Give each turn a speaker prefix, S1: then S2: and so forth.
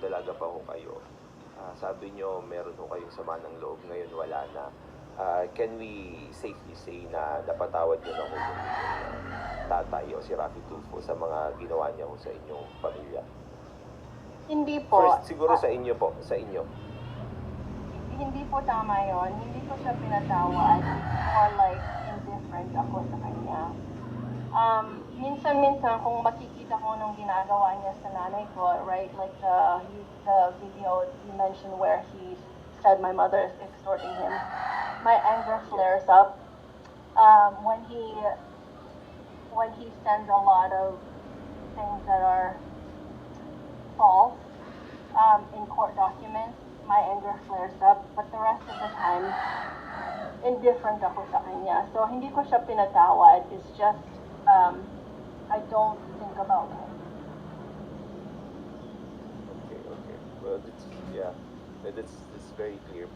S1: dalaga pa ho kayo, ah, sabi nyo meron ho kayong sama ng loob, ngayon wala na. Ah, can we safely say na napatawad nyo na ho yung tatay o si Rafi Tulfo sa mga ginawa niya ho sa inyong pamilya?
S2: Hindi po.
S1: First, siguro sa inyo po, sa inyo.
S2: hindi po tama yon. Hindi ko siya pinatawad. More like indifferent ako sa kanya. Um, minsan-minsan kung makikita ko nung ginagawa niya sa nanay ko, right, like the, the video you mentioned where he said my mother is extorting him, my anger flares up. Um, when he, when he sends a lot of things that are false um, in court documents, my anger flares up. But the rest of the time, indifferent ako sa kanya. So, hindi ko siya pinatawad. It's just, um, I don't think about him.
S1: Okay, okay. Well, that's, yeah, that's, that's very clear.